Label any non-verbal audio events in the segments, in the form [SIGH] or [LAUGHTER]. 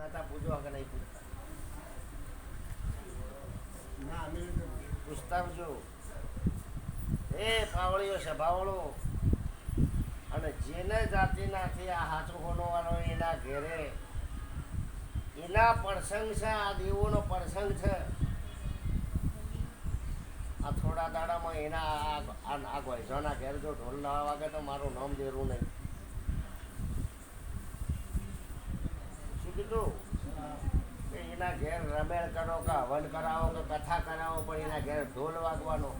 માતા પૂજો કે નહીં અમે પૂછતા આવજો એ પાવળીઓ સભાવળો અને જેને જાતિનાથી આ હાથું હોનવાનો એના ઘેરે. એના પ્રસંગ છે આ દેવોનો પ્રસંગ છે. આ થોડા દાડામાં એના આ ગોયઝોના ઘેર જો ઢોલ ના વાગે તો મારું નામ દેરું નહીં શું કીધું. કે એના ઘેર રમેળ કરો કે હવન કરાવો કે કથા કરાવો પણ એના ઘેર ઢોલ વાગવાનો.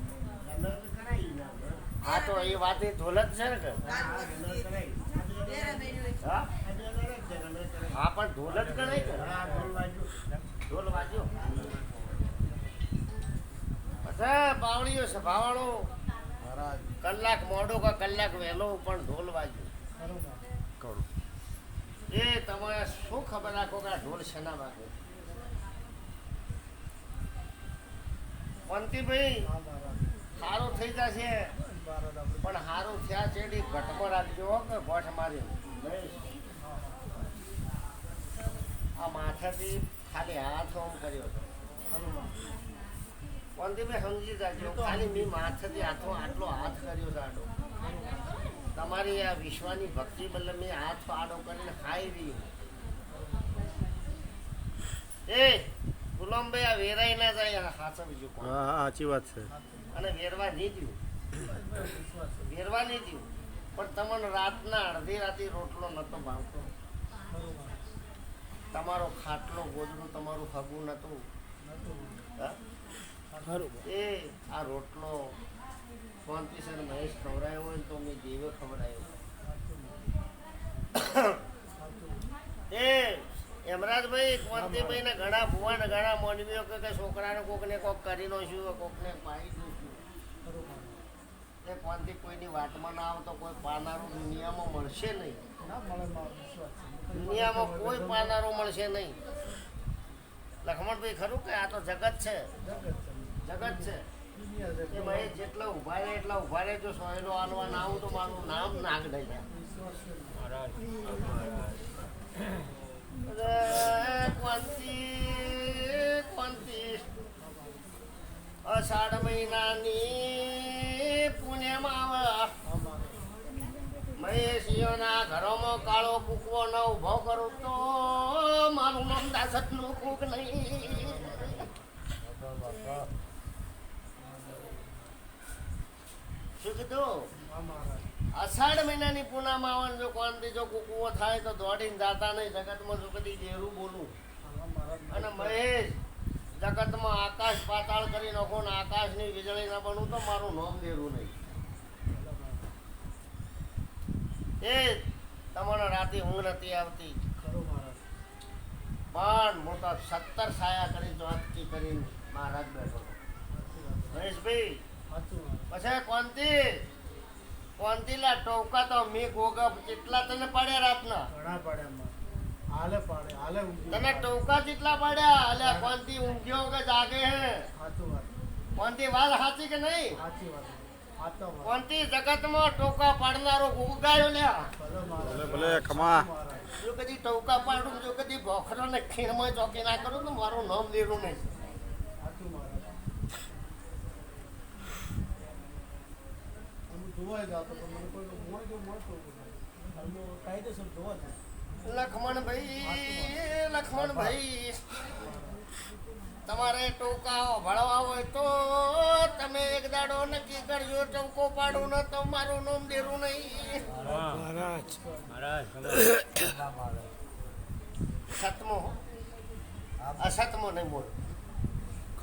હા તો એ વાત એ ઢોલ જ છે ને કે? હા, પણ ઢોલ જ ગણાય કે? ઢોલ વાગ્યું. પછી પાવડીઓ સભાવાળો કલાક મોડો કે કલાક વહેલો પણ ઢોલ વાગ્યો. એ તમારે શું ખબર રાખો કે આ ઢોલ શેના માટે? પંતીભાઈ સારો થઈ જશે. પણ સારું થયા છે એ ઘટમાં રાખજો કે ભઠ મારી આ માથાથી ખાલી હાથ ઓમ કર્યો હતો. પંતીભાઈ સમજી જાજો, ખાલી મેં માથાથી હાથો આટલો હાથ કર્યો હતો આડો તમારી આ વિશ્વની ભક્તિ બદલે મેં હાથ પાડો કરીને ખાઈ રહ્યું એ ગુલામભાઈ આ વેરાઈ ના જાય આ હાથ બીજું કોણ? હા હા સાચી વાત છે. અને વેરવા નહીં દઉં. વેરવા નહીં દઉં. પણ તમને રાતના અડધી રાતે રોટલો નતો ભાવતો. તમારો ખાટલો ગોદડું તમારું હગું નતું. હા? એ આ રોટલો મહેશ ખવડાયો હોય તો મેં દેવે ખવડાયો. એ યમરાજભાઈ કોંતીભાઈ ને ઘણા ભુવાને ઘણા મોનવીઓ કે છોકરાને કોકને કોક કરી નાખ્યું કોકને પાડી દઈશું એ કોનથી કોઈની વાતમાં ના આવતો, કોઈ પાનારું દુનિયામાં મળશે નહીં. દુનિયામાં કોઈ પાનારું મળશે નહીં. લખમણભાઈ, ખરું કે આ તો જગત છે? જગત છે. એ ભાઈ જેટલા ઊભા રહે એટલા ઊભા રહે જો સોયલો આલવા ના આવું તો મારું નામ નાગ જાય કોંતી અષાઢ મહિનાની પુણ્યમાં મહેશીઓના ઘરોમાં કાળો કૂકવો ન ઊભો કરું તો મારું નામ દાસતનું કૂક નહીં. શું કીધું? અષાઢ મહિનાની પૂનામાં જો કોણથી જો કુકુઓ થાય તો દોડીને જાતા નહીં જગતમાં જો કદી દેરું બોલું. અને મહેશ જગતમાં આકાશ પાતાળ કરી નાખો ને આકાશની વીજળી ના બનવું તો મારું નામ દેરું નહીં. એ તમારો રાતે ઊંઘ નથી આવતી. પણ મોટા સત્તર સાયા કરી ચોટકી કરીને મહારાજ બેઠો. મહેશભાઈ પછી કોંતી કોંતીલા ટોકા તો મી ગોગા કેટલા તને પાડ્યા રાતના? ઘણા પાડ્યા હાલે પાડે હાલે તને ટોકા કેટલા પાડ્યા? હાલે કોંતી ઊંઘ્યો કે જાગે હે? સાચું વાત. કોંતી વાત સાચી કે નહીં? સાચી વાત. કોંતી જગતમાં ટોકા પાડનારો ગોગાયો લ્યા ભલે. ભલે ખમા. જો કદી ટોકા પાડું જો કદી ભોખરો ને ખીણમાં ચોકી ના કરું તો મારું નામ લેવું નહીં સાચું મહારાજ. હું જોવાય જાતો પણ મને કોઈ મોય જો મળતો હાલમાં કાયદેસર જોવા જાય લખમણભાઈ લખમણભાઈ. તમારે ટોકા ભળવા હોય તો તમે એક દાડો નક્કી કરજો ચમકો પાડું ન તો મારું નામ દેરું નહીં. સતમો. અસતમો નહીં મોડ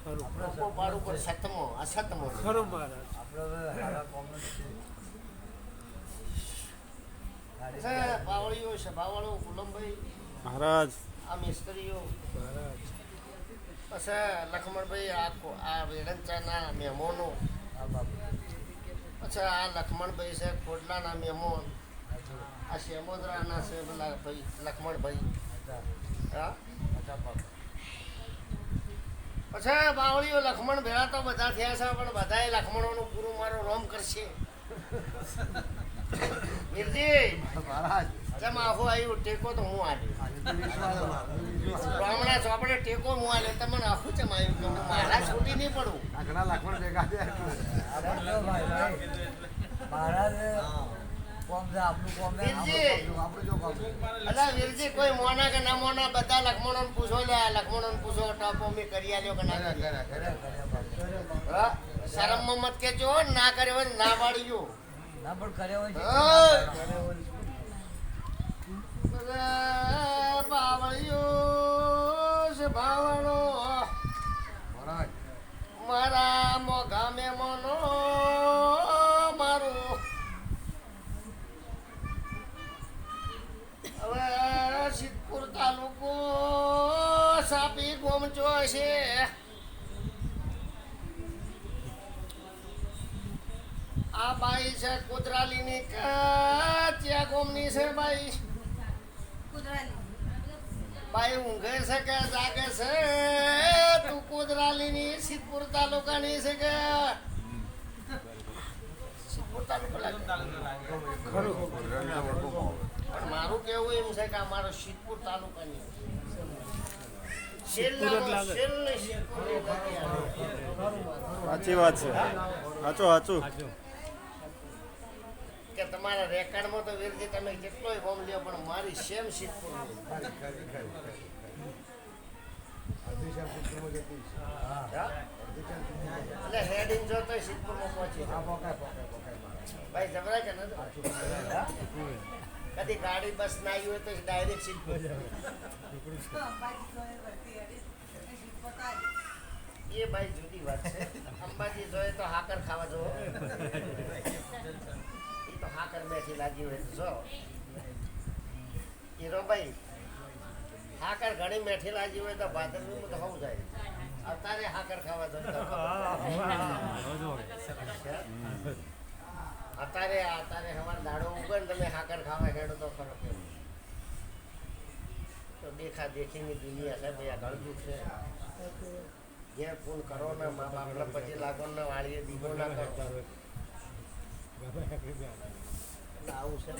ટોકો પાડું પણ સતમો અસતમો નહીં. છે. પાવળીઓ છે બાવળો ગુલામભાઈ મહારાજ. આ મિસ્ત્રીઓ. પછી લખમણભાઈ આ આ વેડંચાના મહેમાનો. પછી આ લખમણભાઈ છે ખોડલાના મહેમાન. આ શેમોદરાના છે ભાઈ લખમણભાઈ. હા? પછી બાવળીઓ લખમણ ભેળા તો બધા થયા છે પણ બધાએ લખમણોનું પૂરું મારો રોમ કરશે. વીરજી મહારાજ જમા આખું આવ્યું ટેકો તો હું આડ્યો આજે છો આપણે ટેકો હું લે તમને આખું કે મારા છૂટી નહીં પડું ઘણા ભેગા મહારાજ વીરજી કોઈ મોના કે ના મોના બધા લખમણો પૂછો લે લખમણો પૂછો ટપો મેં કરી આલ્યો કે ના? શરમ મત કેજો ના કર્યો ના ને ના મારા મોઘા મહેમાનો મારું. સિદ્ધપુર તાલુકો સાપી ગોમચો છે. કુદરાલીની ત્યાં ગોમની છે ભાઈ ભાઈ ઊંઘે છે કે જાગે છે? તું કુદરાલીની સિદ્ધપુર તાલુકાની છે કે? પણ મારું કેવું એમ છે કે અમારો સિદ્ધપુર તાલુકાની. સાચી વાત છે. સાચું. સાચું. કે તમારા રેકર્ડમાં તો વીરજી તમે કેટલોય ફોર્મ લ્યો પણ મારી સેમ છે. એટલે હેડિંગ જો તો? પહોંચી. ભાઈ જબરાય કે નથી કદી ગાડી બસ ના આવી હોય તો ડાયરેક્ટ સિદ્ધપુર એ ભાઈ જુદી વાત છે. અંબાજી જોઈએ તો હાકર ખાવા જો [LAUGHS] હાકર બેઠી લાગી હોય તો જો. હીરો ભાઈ, હાકર ઘણી મેઠી લાગી હોય તો ભાદરવી તો ખાવું જાય. અત્યારે હાકર ખાવા જોઈએ અત્યારે અત્યારે અમારે દાડો ઉગે ને તમે હાકર ખાવા હેડો તો ફરક તો દેખા દેખીની દુનિયા છે ભાઈ, આ ગળજું છે. ઘેર ફોન કરો ને, મા બાપને પછી લાગો ને, વાળીએ દીવો ના કરતા આવું છે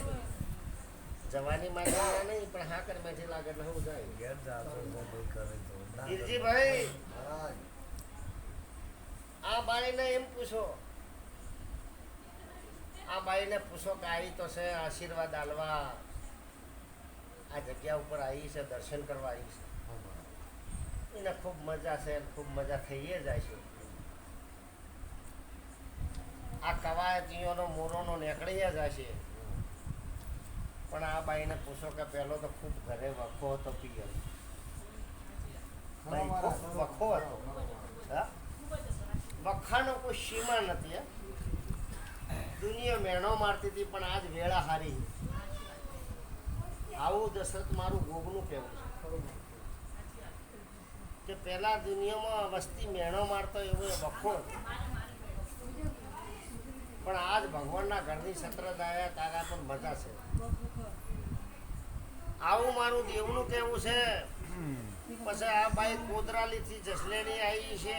જવાની માટે નહીં પણ હાકર બેઠી લાગે એટલે હું જાય. ઘેર જાતો તો કોઈ કરે તો? ના કરે. ગીરજીભાઈ મહારાજ આ બાઈને એમ પૂછો. આ બાઈને પૂછો કે આવી તો છે આશીર્વાદ આલવા. આ જગ્યા ઉપર આવી છે દર્શન કરવા આવી છે. એને ખૂબ મજા છે ખૂબ મજા થઈએ જાય છે આ કવાયતીઓનો મોરોનો નીકળી જાય છે પણ આ બાઈને પૂછો કે પહેલો તો ખૂબ ઘરે વખો હતો પિયર. વખો હતો. વખાનો કોઈ સીમા નથી. દુનિયા મેણો મારતી હતી પણ આજ વેળા હારી. આવું દશરથ મારું ગોગનું કહેવું છે. કે પહેલા દુનિયામાં વસ્તી મેણો મારતો એવો વખો હતો. પણ આજ ભગવાનના ઘરની સત્રદ તારા પણ મજા છે. આવું મારું દેવનું કહેવું છે. પછી આ બાઈ કોદરાલીથી જસલેણી આવી છે.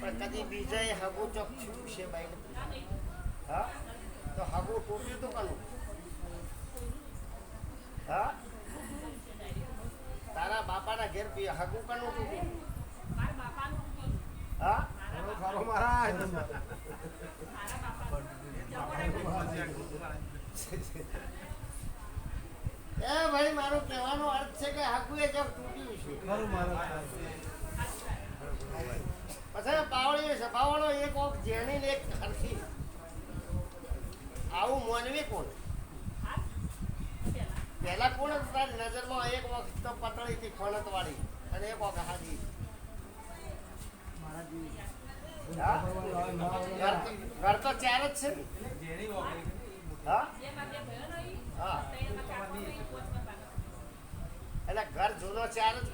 પણ કદી બીજા હગું ચોક થયું છે બાઈને હા? તો હગું તૂટ્યું તો કનું? હા? તારા બાપાના ઘેર પી હગું કનું તૂટ્યું? હા? મહારાજ એ ભાઈ મારો કહેવાનો અર્થ છે કે હગું એ ચોક તૂટ્યું છે. પછી પાવળી સભાવાળો એક ઓક જેણી ને એક હરખી. આવું મોનવી કોણ? પહેલા કોણ તારી નજરમાં? એક વખત તો પતળી હતી ખણત વાળી અને એક વખત હાજી. હા? ઘર તો- ચાર જ છે એટલે ઘર જૂનો ચાર જ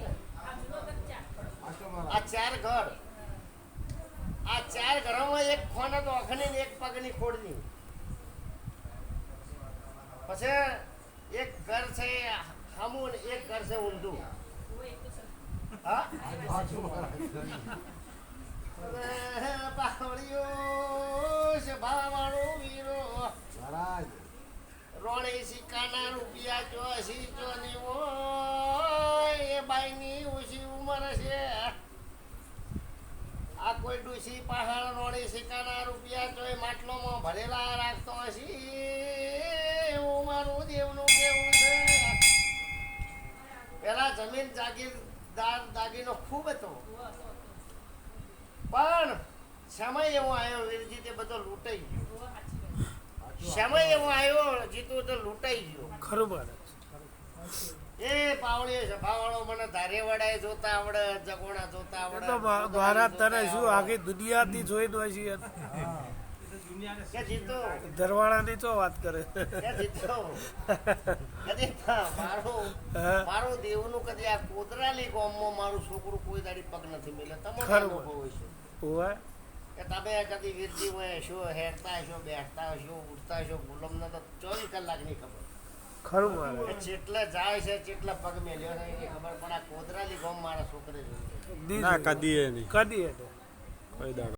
આ ચાર ઘર આ ચાર ઘરોમાં એક ખોન હતો અખની એક પગની ખોડની પછી એક ઘર છે હામું એક ઘર છે ઊંધું હા? રોણી સિક્કાના રૂપિયા ચોસી ચોની હોય એ બાઈની ઓછી ઉંમર છે આ કોઈ ડુસી પહાડ રોડી સિક્કાના રૂપિયા ચોય માટલોમાં ભરેલા રાખતો હશે. એવું દેવનું કેવું છે. પેલા જમીન જાગીરદાર દાગીનો ખૂબ હતો. પણ સમય એવો આવ્યો વીરજી તે બધો લૂંટાઈ ગયો. સમય એવો આવ્યો જીતું તો લૂંટાઈ ગયો. ખરું એ પાવળીઓ સભાવાળો મને ધારે વડાય જોતા આવડે જગોણા જોતા આવડે ભારત તને શું આખી દુનિયાથી જોઈ દો જીતો ધરવાળાની તો વાત કરે. મારો દેવનું કદી આ કોદરાલી ગામમાં મારું છોકરું કોઈ દાડી પગ નથી મિલે. તમને ખરું. અનુભવ હોય છે? કે તમે કદી વીરજી હોય છો હેરતા છો બેઠતા છો ઉઠતા છો ગુલામને તો ચોવીસ કલાકની ખબર. ખરું મારે. જેટલે જાય છે જેટલા પગ મેલ્યો છે એની ખબર પણ આ કોદરાલી ગામ મારા છોકરે જોઈ ના કદી એ નહીં. કદી કોઈ દાડો.